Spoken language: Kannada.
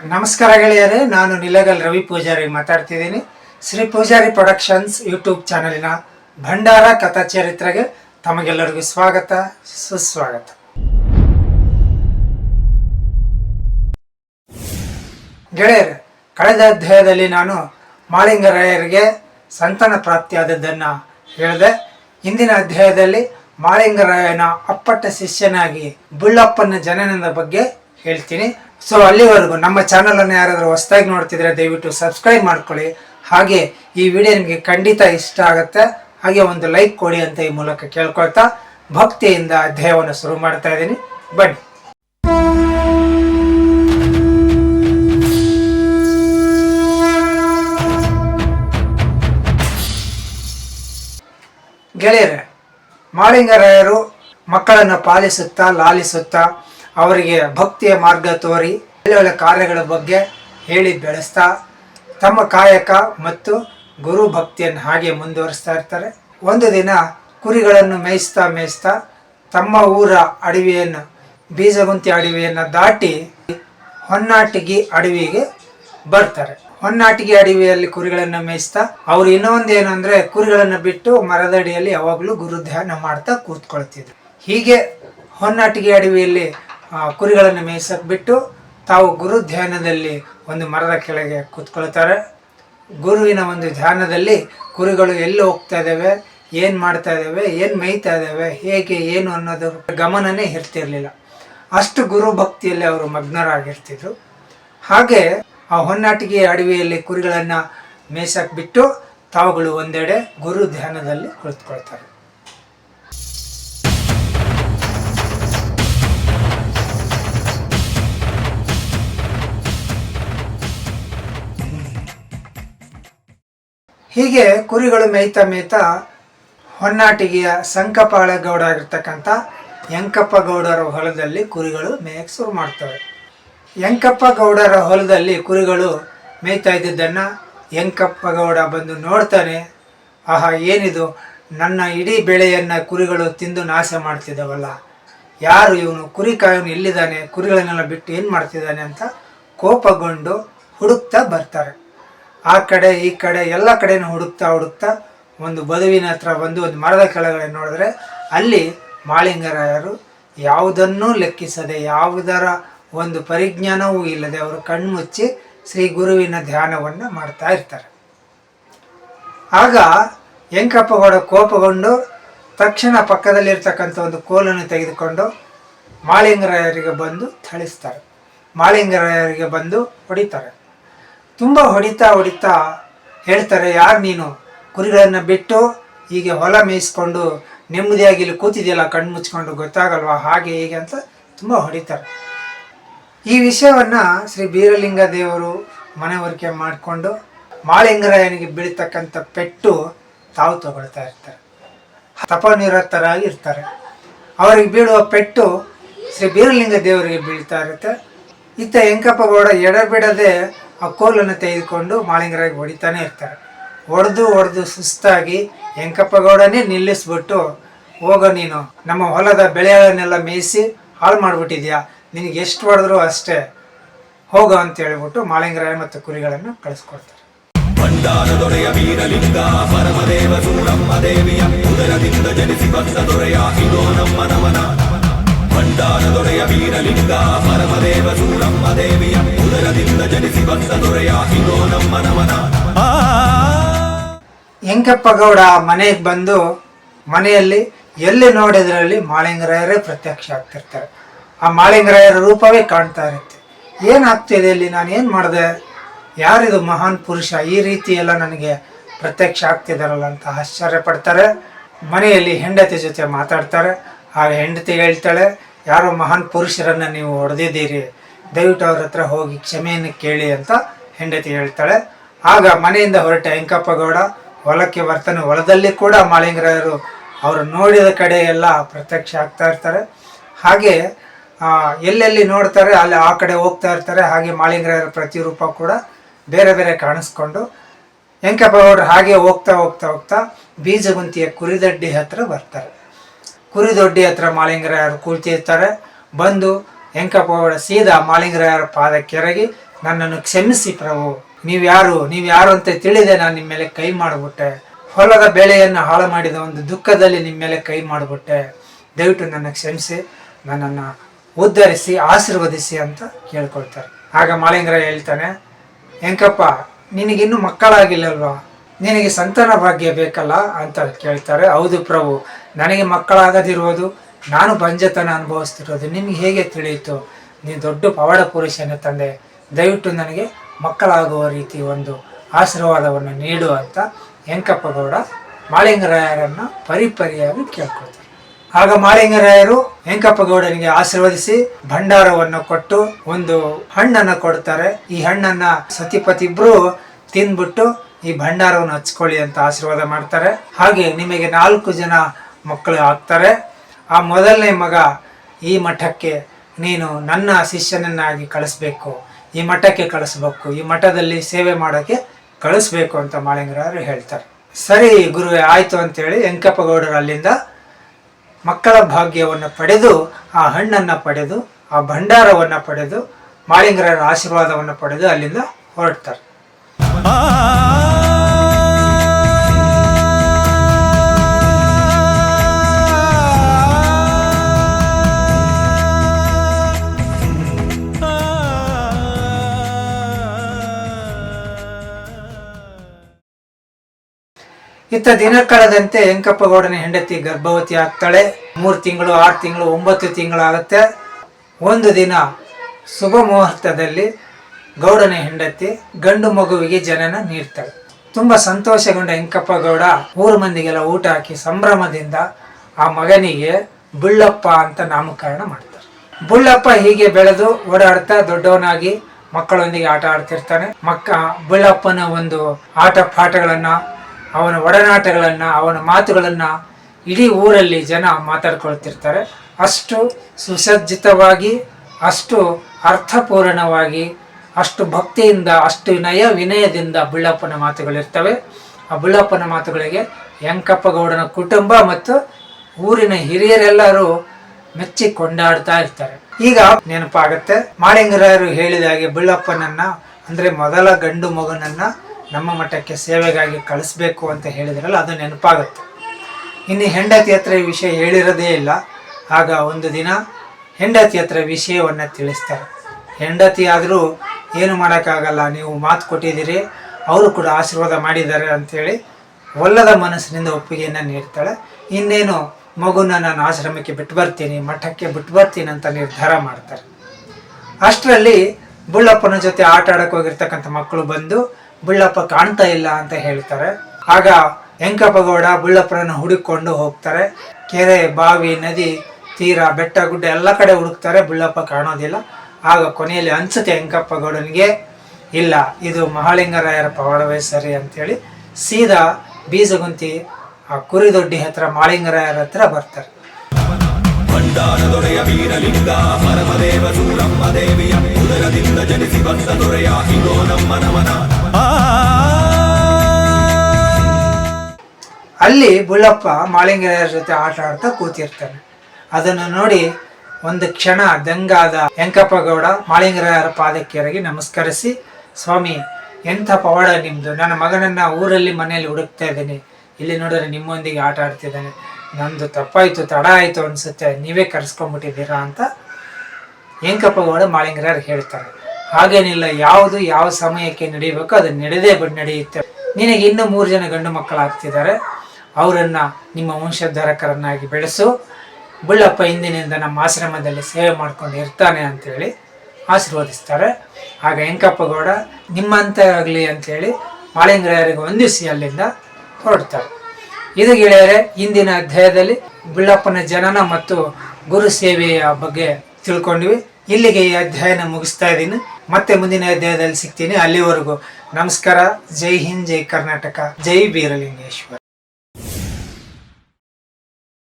ನಮಸ್ಕಾರ ಗೆಳೆಯರೇ, ನಾನು ನಿಲಗಲ್ ರವಿ ಪೂಜಾರಿ ಮಾತಾಡ್ತಿದ್ದೀನಿ. ಶ್ರೀ ಪೂಜಾರಿ ಪ್ರೊಡಕ್ಷನ್ಸ್ ಯೂಟ್ಯೂಬ್ ಚಾನಲಿನ ಭಂಡಾರ ಕಥಾ ಚರಿತ್ರೆಗೆ ತಮಗೆಲ್ಲರಿಗೂ ಸ್ವಾಗತ, ಸುಸ್ವಾಗತ. ಗೆಳೆಯರೆ, ಕಳೆದ ಅಧ್ಯಾಯದಲ್ಲಿ ನಾನು ಮಾಳಿಂಗರಾಯರಿಗೆ ಸಂತಾನ ಪ್ರಾಪ್ತಿಯಾದದ್ದನ್ನು ಹೇಳಿದೆ. ಇಂದಿನ ಅಧ್ಯಾಯದಲ್ಲಿ ಮಾಳಿಂಗರಾಯನ ಅಪ್ಪಟ್ಟ ಶಿಷ್ಯನಾಗಿ ಬುಳ್ಳಪ್ಪನ ಜನನದ ಬಗ್ಗೆ ಹೇಳ್ತೀನಿ. ಸೊ ಅಲ್ಲಿವರೆಗೂ ನಮ್ಮ ಚಾನಲನ್ನು ಯಾರಾದರೂ ಹೊಸದಾಗಿ ನೋಡ್ತಿದ್ರೆ ದಯವಿಟ್ಟು ಸಬ್ಸ್ಕ್ರೈಬ್ ಮಾಡ್ಕೊಳ್ಳಿ. ಹಾಗೆ ಈ ವಿಡಿಯೋ ನಿಮಗೆ ಖಂಡಿತ ಇಷ್ಟ ಆಗುತ್ತೆ. ಹಾಗೆ ಒಂದು ಲೈಕ್ ಕೊಡಿ ಅಂತ ಈ ಮೂಲಕ ಕೇಳ್ಕೊಳ್ತಾ ಭಕ್ತಿಯಿಂದ ಅಧ್ಯಾಯವನ್ನು ಶುರು ಮಾಡ್ತಾ ಇದ್ದೀನಿ. ಬನ್ನಿ. ಗೆಳೆಯರೆ, ಮಾಳಿಂಗರಾಯರು ಮಕ್ಕಳನ್ನು ಪಾಲಿಸುತ್ತಾ ಲಾಲಿಸುತ್ತಾ ಅವರಿಗೆ ಭಕ್ತಿಯ ಮಾರ್ಗ ತೋರಿ ಒಳ್ಳೆ ಒಳ್ಳೆ ಕಾರ್ಯಗಳ ಬಗ್ಗೆ ಹೇಳಿ ಬೆಳೆಸ್ತಾ ತಮ್ಮ ಕಾಯಕ ಮತ್ತು ಗುರು ಭಕ್ತಿಯನ್ನು ಹಾಗೆ ಮುಂದುವರಿಸ್ತಾ ಇರ್ತಾರೆ. ಒಂದು ದಿನ ಕುರಿಗಳನ್ನು ಮೇಯಿಸ್ತಾ ಮೇಯಿಸ್ತಾ ತಮ್ಮ ಊರ ಅಡವಿಯನ್ನು, ಬೀಜಗುಂತಿ ಅಡವಿಯನ್ನು ದಾಟಿ ಹೊನ್ನಾಟಿಗಿ ಅಡವಿಗೆ ಬರ್ತಾರೆ. ಹೊನ್ನಾಟಿಗೆ ಅಡವಿಯಲ್ಲಿ ಕುರಿಗಳನ್ನು ಮೇಯಿಸ್ತಾ ಅವ್ರು ಇನ್ನೊಂದು ಏನು ಅಂದ್ರೆ ಕುರಿಗಳನ್ನು ಬಿಟ್ಟು ಮರದಡಿಯಲ್ಲಿ ಯಾವಾಗಲೂ ಗುರು ಧ್ಯಾನ ಮಾಡ್ತಾ ಕೂತ್ಕೊಳ್ತಿದ್ರು. ಹೀಗೆ ಹೊನ್ನಾಟಿಗೆ ಅಡವಿಯಲ್ಲಿ ಕುರಿಗಳನ್ನು ಮೇಯಿಸಕ್ ಬಿಟ್ಟು ತಾವು ಗುರು ಧ್ಯಾನದಲ್ಲಿ ಒಂದು ಮರದ ಕೆಳಗೆ ಕೂತ್ಕೊಳ್ತಾರೆ. ಗುರುವಿನ ಒಂದು ಧ್ಯಾನದಲ್ಲಿ ಕುರಿಗಳು ಎಲ್ಲಿ ಹೋಗ್ತಾ ಇದ್ದಾವೆ ಏನು ಮಾಡ್ತಾ ಇದ್ದಾವೆ ಏನು ಮೇಯ್ತಾ ಇದ್ದಾವೆ ಹೇಗೆ, ಏನು ಅನ್ನೋದು ಗಮನನೇ ಇರ್ತಿರ್ಲಿಲ್ಲ. ಅಷ್ಟು ಗುರು ಭಕ್ತಿಯಲ್ಲಿ ಅವರು ಮಗ್ನರಾಗಿರ್ತಿದ್ರು. ಹಾಗೆ ಆ ಹೊನ್ನಾಟಿಗೆ ಅಡವಿಯಲ್ಲಿ ಕುರಿಗಳನ್ನು ಮೇಯ್ಸಕ್ ಬಿಟ್ಟು ತಾವುಗಳು ಒಂದೆಡೆ ಗುರು ಧ್ಯಾನದಲ್ಲಿ ಕುಳಿತುಕೊಳ್ತಾರೆ. ಹೀಗೆ ಕುರಿಗಳು ಮೇಯ್ತಾ ಮೇಯ್ತಾ ಹೊನ್ನಾಟಿಗೆಯ ಸಂಕಪಾಳ ಗೌಡ ಆಗಿರ್ತಕ್ಕಂಥ ಯಂಕಪ್ಪ ಗೌಡರ ಹೊಲದಲ್ಲಿ ಕುರಿಗಳು ಮೇಯಕ್ಕೆ ಶುರು ಮಾಡ್ತವೆ. ಯಂಕಪ್ಪ ಗೌಡರ ಹೊಲದಲ್ಲಿ ಕುರಿಗಳು ಮೇಯ್ತಾ ಇದ್ದಿದ್ದನ್ನು ಯಂಕಪ್ಪ ಗೌಡ ಬಂದು ನೋಡ್ತಾನೆ, ಆಹಾ, ಏನಿದು? ನನ್ನ ಇಡೀ ಬೆಳೆಯನ್ನು ಕುರಿಗಳು ತಿಂದು ನಾಶ ಮಾಡ್ತಿದ್ದಾವಲ್ಲ. ಯಾರು ಇವನು? ಕುರಿ ಕಾಯೋನು ಎಲ್ಲಿದ್ದಾನೆ? ಕುರಿಗಳನ್ನೆಲ್ಲ ಬಿಟ್ಟು ಏನು ಮಾಡ್ತಿದ್ದಾನೆ? ಅಂತ ಕೋಪಗೊಂಡು ಹುಡುಕ್ತಾ ಬರ್ತಾರೆ. ಆ ಕಡೆ, ಈ ಕಡೆ, ಎಲ್ಲ ಕಡೆನೂ ಹುಡುಕ್ತಾ ಹುಡುಕ್ತಾ ಒಂದು ಬದುವಿನ ಹತ್ರ ಬಂದು ಒಂದು ಮರದ ಕೆಳಗಡೆ ನೋಡಿದ್ರೆ ಅಲ್ಲಿ ಮಾಳಿಂಗರಾಯರು ಯಾವುದನ್ನೂ ಲೆಕ್ಕಿಸದೆ, ಯಾವುದರ ಒಂದು ಪರಿಜ್ಞಾನವೂ ಇಲ್ಲದೆ ಅವರು ಕಣ್ಮುಚ್ಚಿ ಶ್ರೀ ಗುರುವಿನ ಧ್ಯಾನವನ್ನು ಮಾಡ್ತಾ ಇರ್ತಾರೆ. ಆಗ ಯಂಕಪ್ಪಗೌಡ ಕೋಪಗೊಂಡು ತಕ್ಷಣ ಪಕ್ಕದಲ್ಲಿರ್ತಕ್ಕಂಥ ಒಂದು ಕೋಲನ್ನು ತೆಗೆದುಕೊಂಡು ಮಾಳಿಂಗರಾಯರಿಗೆ ಬಂದು ಥಳಿಸ್ತಾರೆ. ಮಾಳಿಂಗರಾಯರಿಗೆ ಬಂದು ಹೊಡಿತಾರೆ. ತುಂಬ ಹೊಡಿತಾ ಹೊಡಿತಾ ಹೇಳ್ತಾರೆ, ಯಾರು ನೀನು? ಕುರಿಗಳನ್ನು ಬಿಟ್ಟು ಹೀಗೆ ಹೊಲ ಮೇಯಿಸ್ಕೊಂಡು ನೆಮ್ಮದಿಯಾಗಿ ಇಲ್ಲಿ ಕೂತಿದೆಯಲ್ಲ, ಕಣ್ಣು ಮುಚ್ಕೊಂಡು ಗೊತ್ತಾಗಲ್ವಾ ಹಾಗೆ ಹೀಗೆ ಅಂತ ತುಂಬ ಹೊಡಿತಾರೆ. ಈ ವಿಷಯವನ್ನು ಶ್ರೀ ಬೀರಲಿಂಗ ದೇವರು ಮನವರಿಕೆ ಮಾಡಿಕೊಂಡು ಮಾಳಿಂಗರಾಯನಿಗೆ ಬೀಳ್ತಕ್ಕಂಥ ಪೆಟ್ಟು ತಾವು ತಗೊಳ್ತಾ ಇರ್ತಾರೆ. ತಪನಿರತರಾಗಿ ಇರ್ತಾರೆ. ಅವರಿಗೆ ಬೀಳುವ ಪೆಟ್ಟು ಶ್ರೀ ಬೀರಲಿಂಗ ದೇವರಿಗೆ ಬೀಳ್ತಾ ಇರುತ್ತೆ. ಇತ್ತ ಯಂಕಪ್ಪಗೌಡ ಎಡಬಿಡದೆ ಆ ಕೋಲನ್ನು ತೆಗೆದುಕೊಂಡು ಮಾಳಿಂಗರಾಗಿ ಹೊಡಿತಾನೆ ಇರ್ತಾರೆ. ಹೊಡೆದು ಹೊಡೆದು ಸುಸ್ತಾಗಿ ಯಂಕಪ್ಪಗೌಡನೇ ನಿಲ್ಲಿಸ್ಬಿಟ್ಟು, ಹೋಗೋ ನೀನು, ನಮ್ಮ ಹೊಲದ ಬೆಳೆಗಳನ್ನೆಲ್ಲ ಮೇಯಿಸಿ ಹಾಳು ಮಾಡಿಬಿಟ್ಟಿದ್ಯಾ? ನಿನಗೆ ಎಷ್ಟು ಹೊಡೆದ್ರು ಅಷ್ಟೇ. ಹೋಗೋ ಅಂತ ಹೇಳ್ಬಿಟ್ಟು ಮಾಳಿಂಗರಾಯ ಮತ್ತು ಕುರಿಗಳನ್ನು ಕಳಿಸ್ಕೊಡ್ತಾರೆ. ಭಂಡಾರದೊಡೆಯ ವೀರಲಿಂಗ, ಪರಮದೇವ ಸೂರಮ್ಮ ದೇವಿಯ, ಉದರದಿಂದ ಜನಿಸಿ ಬಂದ ದೊರೆಯ ಇದೋ ನಮ್ಮ ನಮನ. ಭಂಡಾರದೊಡೆಯ ವೀರಲಿಂಗ ಪರಮದೇವ ಸೂರಮ್ಮ ದೇವಿಯ ಉದರದಿಂದ ಜನಿಸಿ ಬಂದ ದೊರೆಯ ಇದೋ ನಮ್ಮ ನಮನ. ಆ ಯಂಕಪ್ಪಗೌಡ ಮನೆಗೆ ಬಂದು ಮನೆಯಲ್ಲಿ ಎಲ್ಲಿ ನೋಡಿದ್ರಲ್ಲಿ ಮಾಳಿಂಗರಾಯರೇ ಪ್ರತ್ಯಕ್ಷ ಆಗ್ತಿರ್ತಾರೆ. ಆ ಮಾಳಿಂಗರಾಯರ ರೂಪವೇ ಕಾಣ್ತಾ ಇರುತ್ತೆ. ಏನಾಗ್ತಿದೆ ಇಲ್ಲಿ? ನಾನು ಏನು ಮಾಡಿದೆ? ಯಾರಿದು ಮಹಾನ್ ಪುರುಷ? ಈ ರೀತಿ ಎಲ್ಲ ನನಗೆ ಪ್ರತ್ಯಕ್ಷ ಆಗ್ತಿದಾರಲ್ಲ ಅಂತ ಆಶ್ಚರ್ಯ ಪಡ್ತಾರೆ. ಮನೆಯಲ್ಲಿ ಹೆಂಡತಿ ಜೊತೆ ಮಾತಾಡ್ತಾರೆ. ಆಗ ಹೆಂಡತಿ ಹೇಳ್ತಾಳೆ, ಯಾರೋ ಮಹಾನ್ ಪುರುಷರನ್ನು ನೀವು ಹೊಡೆದಿದ್ದೀರಿ, ದಯವಿಟ್ಟು ಅವ್ರ ಹತ್ರ ಹೋಗಿ ಕ್ಷಮೆಯನ್ನು ಕೇಳಿ ಅಂತ ಹೆಂಡತಿ ಹೇಳ್ತಾಳೆ. ಆಗ ಮನೆಯಿಂದ ಹೊರಟ ವೆಂಕಪ್ಪಗೌಡ, ಹೊಲಕ್ಕೆ ಬರ್ತಾನೆ ಹೊಲದಲ್ಲಿ ಕೂಡ ಮಾಳಿಂಗರಾಯರು ಅವರು ನೋಡಿದ ಕಡೆ ಎಲ್ಲ ಪ್ರತ್ಯಕ್ಷ ಆಗ್ತಾ ಇರ್ತಾರೆ. ಹಾಗೆ ಎಲ್ಲೆಲ್ಲಿ ನೋಡ್ತಾರೆ ಅಲ್ಲಿ ಆ ಕಡೆ ಹೋಗ್ತಾ ಇರ್ತಾರೆ. ಹಾಗೆ ಮಾಳಿಂಗರಾಯರ ಪ್ರತಿರೂಪ ಕೂಡ ಬೇರೆ ಬೇರೆ ಕಾಣಿಸ್ಕೊಂಡು ವೆಂಕಪ್ಪಗೌಡರು ಹಾಗೆ ಹೋಗ್ತಾ ಹೋಗ್ತಾ ಹೋಗ್ತಾ ಬೀಜಗುಂತಿಯ ಕುರಿದಡ್ಡಿ ಹತ್ರ ಬರ್ತಾರೆ. ಕುರಿದೊಡ್ಡಿ ಹತ್ರ ಮಾಲಿಂಗರಾಯರು ಕುಳಿತಿರ್ತಾರೆ ಬಂದು ವೆಂಕಪ್ಪಗೌಡ ಸೀದಾ ಮಾಲಿಂಗರಾಯರ ಪಾದ ಕೆರಗಿ ನನ್ನನ್ನು ಕ್ಷಮಿಸಿ ಪ್ರಭು. ನೀವ್ಯಾರು ನೀವ್ಯಾರು ಅಂತ ತಿಳಿದೆ ನಾನು ನಿಮ್ಮ ಮೇಲೆ ಕೈ ಮಾಡಿಬಿಟ್ಟೆ. ಹೊಲದ ಬೆಳೆಯನ್ನು ಹಾಳು ಮಾಡಿದ ಒಂದು ದುಃಖದಲ್ಲಿ ನಿಮ್ಮ ಮೇಲೆ ಕೈ ಮಾಡಿಬಿಟ್ಟೆ. ದಯವಿಟ್ಟು ನನ್ನ ಕ್ಷಮಿಸಿ, ನನ್ನನ್ನು ಉದ್ಧರಿಸಿ, ಆಶೀರ್ವದಿಸಿ ಅಂತ ಕೇಳ್ಕೊಳ್ತಾರೆ. ಆಗ ಮಾಲಿಂಗರ ಹೇಳ್ತಾನೆ ಹೆಂಕಪ್ಪ ನಿನಗಿನ್ನೂ ಮಕ್ಕಳಾಗಿಲ್ಲಲ್ವಾ? ನಿನಗೆ ಸಂತಾನ ಭಾಗ್ಯ ಬೇಕಲ್ಲ? ಅಂತ ಕೇಳ್ತಾರೆ. ಹೌದು ಪ್ರಭು ನನಗೆ ಮಕ್ಕಳಾಗದಿರುವುದು, ನಾನು ಬಂಜತನ ಅನುಭವಿಸ್ತಿರೋದು ನಿಮ್ಗೆ ಹೇಗೆ ತಿಳಿಯಿತು? ನೀನು ದೊಡ್ಡ ಪವಾಡ ಪುರುಷನ ತಂದೆ, ದಯವಿಟ್ಟು ನನಗೆ ಮಕ್ಕಳಾಗುವ ರೀತಿ ಒಂದು ಆಶೀರ್ವಾದವನ್ನು ನೀಡು ಅಂತ ಹೆಂಕಪ್ಪಗೌಡ ಮಾಳಿಂಗರಾಯರನ್ನ ಪರಿಪರಿಯಾಗಿ ಕೇಳ್ಕೊಳ್ತಾರೆ. ಆಗ ಮಾಳಿಂಗರಾಯರು ಹೆಂಕಪ್ಪಗೌಡನಿಗೆ ಆಶೀರ್ವದಿಸಿ ಭಂಡಾರವನ್ನು ಕೊಟ್ಟು ಒಂದು ಹಣ್ಣನ್ನು ಕೊಡ್ತಾರೆ. ಈ ಹಣ್ಣನ್ನ ಸತಿಪತಿ ಇಬ್ರು ತಿಂದ್ಬಿಟ್ಟು ಈ ಭಂಡಾರವನ್ನು ಹಚ್ಕೊಳ್ಳಿ ಅಂತ ಆಶೀರ್ವಾದ ಮಾಡ್ತಾರೆ. ಹಾಗೆ ನಿಮಗೆ ನಾಲ್ಕು ಜನ ಮಕ್ಕಳು ಆಗ್ತಾರೆ. ಆ ಮೊದಲನೇ ಮಗ ಈ ಮಠಕ್ಕೆ ನೀನು ನನ್ನ ಶಿಷ್ಯನನ್ನಾಗಿ ಕಳಿಸ್ಬೇಕು. ಈ ಮಠಕ್ಕೆ ಕಳಿಸ್ಬೇಕು. ಈ ಮಠದಲ್ಲಿ ಸೇವೆ ಮಾಡೋಕ್ಕೆ ಕಳಿಸ್ಬೇಕು ಅಂತ ಮಾಳಿಂಗರವರು ಹೇಳ್ತಾರೆ. ಸರಿ ಗುರುವೆ, ಆಯಿತು ಅಂತೇಳಿ ವೆಂಕಪ್ಪಗೌಡರು ಅಲ್ಲಿಂದ ಮಕ್ಕಳ ಭಾಗ್ಯವನ್ನು ಪಡೆದು, ಆ ಹಣ್ಣನ್ನು ಪಡೆದು, ಆ ಭಂಡಾರವನ್ನು ಪಡೆದು ಮಾಳಿಂಗರ ಆಶೀರ್ವಾದವನ್ನು ಪಡೆದು ಅಲ್ಲಿಂದ ಹೊರಡ್ತಾರೆ. ಇತ್ತ ದಿನ ಕಳೆದಂತೆ ವೆಂಕಪ್ಪಗೌಡನ ಹೆಂಡತಿ ಗರ್ಭವತಿ ಆಗ್ತಾಳೆ. ಮೂರು ತಿಂಗಳು, ಆರು ತಿಂಗಳು, ಒಂಬತ್ತು ತಿಂಗಳಾಗುತ್ತೆ. ಒಂದು ದಿನ ಶುಭ ಮುಹೂರ್ತದಲ್ಲಿ ಗೌಡನ ಹೆಂಡತಿ ಗಂಡು ಮಗುವಿಗೆ ಜನನ ನೀಡ್ತಾಳೆ. ತುಂಬ ಸಂತೋಷಗೊಂಡ ವೆಂಕಪ್ಪಗೌಡ ಊರು ಮಂದಿಗೆಲ್ಲ ಊಟ ಹಾಕಿ ಸಂಭ್ರಮದಿಂದ ಆ ಮಗನಿಗೆ ಬುಳ್ಳಪ್ಪ ಅಂತ ನಾಮಕರಣ ಮಾಡ್ತಾರೆ. ಬುಳ್ಳಪ್ಪ ಹೀಗೆ ಬೆಳೆದು ಓಡಾಡ್ತಾ ದೊಡ್ಡವನಾಗಿ ಮಕ್ಕಳೊಂದಿಗೆ ಆಟ ಆಡ್ತಿರ್ತಾನೆ. ಮಕ್ಕ ಬುಳ್ಳಪ್ಪನ ಒಂದು ಆಟ ಪಾಠಗಳನ್ನ ಅವನ ಒಡನಾಟಗಳನ್ನು, ಅವನ ಮಾತುಗಳನ್ನು ಇಡೀ ಊರಲ್ಲಿ ಜನ ಮಾತಾಡ್ಕೊಳ್ತಿರ್ತಾರೆ. ಅಷ್ಟು ಸುಸಜ್ಜಿತವಾಗಿ, ಅಷ್ಟು ಅರ್ಥಪೂರ್ಣವಾಗಿ, ಅಷ್ಟು ಭಕ್ತಿಯಿಂದ, ಅಷ್ಟು ನಯ ವಿನಯದಿಂದ ಬುಳ್ಳಪ್ಪನ ಮಾತುಗಳಿರ್ತವೆ. ಆ ಬುಳ್ಳಪ್ಪನ ಮಾತುಗಳಿಗೆ ವೆಂಕಪ್ಪ ಗೌಡನ ಕುಟುಂಬ ಮತ್ತು ಊರಿನ ಹಿರಿಯರೆಲ್ಲರೂ ಮೆಚ್ಚಿ ಕೊಂಡಾಡ್ತಾ ಇರ್ತಾರೆ. ಈಗ ನೆನಪಾಗತ್ತೆ, ಮಾಳಿಂಗರಾಯರು ಹೇಳಿದ ಹಾಗೆ ಬುಳ್ಳಪ್ಪನನ್ನ, ಅಂದ್ರೆ ಮೊದಲ ಗಂಡು ಮಗನನ್ನ ನಮ್ಮ ಮಠಕ್ಕೆ ಸೇವೆಗಾಗಿ ಕಳಿಸ್ಬೇಕು ಅಂತ ಹೇಳಿದ್ರಲ್ಲ, ಅದು ನೆನಪಾಗುತ್ತೆ. ಇನ್ನು ಹೆಂಡತಿ ಹತ್ರ ಈ ವಿಷಯ ಹೇಳಿರೋದೇ ಇಲ್ಲ. ಆಗ ಒಂದು ದಿನ ಹೆಂಡತಿ ಹತ್ರ ವಿಷಯವನ್ನು ತಿಳಿಸ್ತಾರೆ. ಹೆಂಡತಿ ಆದರೂ ಏನು ಮಾಡೋಕ್ಕಾಗಲ್ಲ, ನೀವು ಮಾತು ಕೊಟ್ಟಿದ್ದೀರಿ, ಅವರು ಕೂಡ ಆಶೀರ್ವಾದ ಮಾಡಿದ್ದಾರೆ ಅಂಥೇಳಿ ಒಲ್ಲದ ಮನಸ್ಸಿನಿಂದ ಒಪ್ಪಿಗೆಯನ್ನು ನೀಡ್ತಾಳೆ. ಇನ್ನೇನು ಮಗುನ ನಾನು ಆಶ್ರಮಕ್ಕೆ ಬಿಟ್ಟು ಬರ್ತೀನಿ, ಮಠಕ್ಕೆ ಬಿಟ್ಟು ಬರ್ತೀನಿ ಅಂತ ನಿರ್ಧಾರ ಮಾಡ್ತಾರೆ. ಅಷ್ಟರಲ್ಲಿ ಬುಳ್ಳಪ್ಪನ ಜೊತೆ ಆಟ ಆಡೋಕೆ ಹೋಗಿರ್ತಕ್ಕಂಥ ಮಕ್ಕಳು ಬಂದು ಬುಳ್ಳಪ್ಪ ಕಾಣ್ತಾ ಇಲ್ಲ ಅಂತ ಹೇಳ್ತಾರೆ. ಆಗ ವೆಂಕಪ್ಪಗೌಡ ಗೌಡ ಬುಳ್ಳಪ್ಪನನ್ನು ಹುಡುಕೊಂಡು ಹೋಗ್ತಾರೆ. ಕೆರೆ, ಬಾವಿ, ನದಿ, ತೀರ, ಬೆಟ್ಟ, ಗುಡ್ಡ ಎಲ್ಲ ಕಡೆ ಹುಡುಕ್ತಾರೆ. ಬುಳ್ಳಪ್ಪ ಕಾಣೋದಿಲ್ಲ. ಆಗ ಕೊನೆಯಲ್ಲಿ ಅನ್ಸುತ್ತೆ ವೆಂಕಪ್ಪ ಗೌಡನಿಗೆ, ಇಲ್ಲ, ಇದು ಮಹಾಲಿಂಗರಾಯರ ಪವಾಡವೇ ಸರಿ ಅಂತೇಳಿ ಸೀದಾ ಬೀಜಗುಂತಿ ಆ ಕುರಿದೊಡ್ಡಿ ಹತ್ರ ಮಾಳಿಂಗರಾಯರ ಹತ್ರ ಬರ್ತಾರೆ. ಭಂಡಾರದೊಡೆಯ ವೀರಲಿಂಗ ಪರಮದೇವ ಸೂರಮ್ಮ ದೇವಿಯ, ಉದರದಿಂದ ಜನಿಸಿ ಬಂದ ದೊರೆಯ ಇದೋ ನಮ್ಮ ನಮನ. ಅಲ್ಲಿ ಬುಳ್ಳಪ್ಪ ಮಾಳಿಂಗರಾಯರ ಜೊತೆ ಆಟ ಆಡ್ತಾ ಕೂತಿರ್ತಾನೆ. ಅದನ್ನು ನೋಡಿ ಒಂದು ಕ್ಷಣ ದಂಗಾದ ವೆಂಕಪ್ಪ ಗೌಡ ಮಾಳಿಂಗರಾಯರ ಪಾದಕ್ಕೆರಗಿ ನಮಸ್ಕರಿಸಿ, ಸ್ವಾಮಿ, ಎಂಥ ಪವಾಡ ನಿಮ್ಮದು ನನ್ನ ಮಗನನ್ನ ಊರಲ್ಲಿ ಮನೆಯಲ್ಲಿ ಹುಡುಕ್ತಾ ಇದ್ದೀನಿ. ಇಲ್ಲಿ ನೋಡಿದ್ರೆ ನಿಮ್ಮೊಂದಿಗೆ ಆಟ ಆಡ್ತಿದ್ದಾನೆ. ನಂದು ತಪ್ಪಾಯಿತು, ತಡ ಆಯಿತು ಅನ್ಸುತ್ತೆ. ನೀವೇ ಕರೆಸ್ಕೊಂಡ್ಬಿಟ್ಟಿದ್ದೀರಾ? ಅಂತ ವೆಂಕಪ್ಪ ಗೌಡ ಮಾಳಿಂಗರಾಯರು ಹೇಳ್ತಾರೆ. ಹಾಗೇನಿಲ್ಲ, ಯಾವುದು ಯಾವ ಸಮಯಕ್ಕೆ ನಡೀಬೇಕು ಅದು ನಡೆದೇ ಬಂದು ನಡೆಯುತ್ತೆ. ನಿನಗೆ ಇನ್ನೂ ಮೂರು ಜನ ಗಂಡು ಮಕ್ಕಳಾಗ್ತಿದ್ದಾರೆ. ಅವರನ್ನ ನಿಮ್ಮ ವಂಶಧಾರಕರನ್ನಾಗಿ ಬೆಳೆಸು. ಬುಳ್ಳಪ್ಪ ಇಂದಿನಿಂದ ನಮ್ಮ ಆಶ್ರಮದಲ್ಲಿ ಸೇವೆ ಮಾಡ್ಕೊಂಡು ಇರ್ತಾನೆ ಅಂತೇಳಿ ಆಶೀರ್ವದಿಸ್ತಾರೆ. ಆಗ ವೆಂಕಪ್ಪ ಗೌಡ ನಿಮ್ಮಂತ ಆಗಲಿ ಅಂತೇಳಿ ಮಾಳಿಂಗರಾಯರಿಗೆ ವಂದಿಸಿ ಅಲ್ಲಿಂದ ಹೊರಡ್ತಾರೆ. ಇದು ಗೆಳೆಯರೆ, ಇಂದಿನ ಅಧ್ಯಾಯದಲ್ಲಿ ಬುಳ್ಳಪ್ಪನ ಜನನ ಮತ್ತು ಗುರು ಸೇವೆಯ ಬಗ್ಗೆ ತಿಳ್ಕೊಂಡ್ವಿ. ಇಲ್ಲಿಗೆ ಈ ಅಧ್ಯಾಯನ ಮುಗಿಸ್ತಾ ಇದ್ದೀನಿ. ಮತ್ತೆ ಮುಂದಿನ ಅಧ್ಯಾಯದಲ್ಲಿ ಸಿಗ್ತೀನಿ. ಅಲ್ಲಿವರೆಗೂ ನಮಸ್ಕಾರ. ಜೈ ಹಿಂದ್, ಜೈ ಕರ್ನಾಟಕ. ಜೈ ಬೀರಲಿಂಗೇಶ್ವರ.